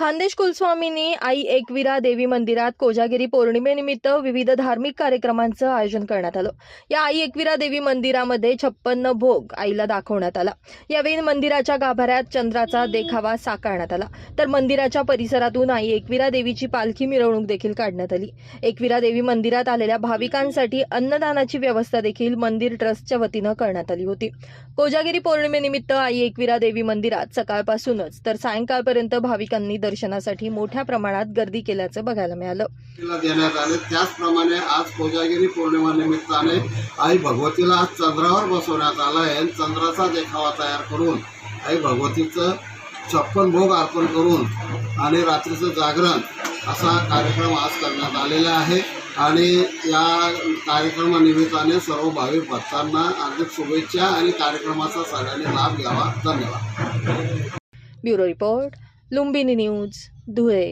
खानदेश कुलस्वामींनी आई एकविरा देवी मंदिरात कोजागिरी पौर्णिमेनिमित्त विविध धार्मिक कार्यक्रमांचं आयोजन करण्यात आलं. या आई एकविरा देवी मंदिरामध्ये छप्पन्न भोग आईला दाखवण्यात आला. यावेळी मंदिराच्या गाभाऱ्यात चंद्राचा देखावा साकारण्यात आला. तर मंदिराच्या परिसरातून आई एकविरा देवीची पालखी मिरवणूक देखील काढण्यात आली. एकविरा देवी मंदिरात आलेल्या भाविकांसाठी अन्नदानाची व्यवस्था देखील मंदिर ट्रस्टच्या वतीनं करण्यात आली होती. कोजागिरी पौर्णिमेनिमित्त आई एकविरा देवी मंदिरात सकाळपासूनच तर सायंकाळपर्यंत भाविकांनी दर्शनासाठी मोठ्या प्रमाणात गर्दी केल्याचं बघायला मिळालं. देण्यात आले. त्याचप्रमाणे आज कोजागिरी पौर्णिमा निमित्ताने आई भगवतीला आज चंद्रावर बसवण्यात आलं आहे. चंद्राचा देखावा तयार करून आई भगवतीचं छप्पन भोग अर्पण करून आणि रात्रीचं जागरण असा कार्यक्रम आज करण्यात आलेला आहे. आणि या कार्यक्रमानिमित्ताने सर्व भाविक भक्तांना हार्दिक शुभेच्छा आणि कार्यक्रमाचा सगळ्यांनी लाभ घ्यावा. धन्यवाद. Bureau report Lumbini news Dhule.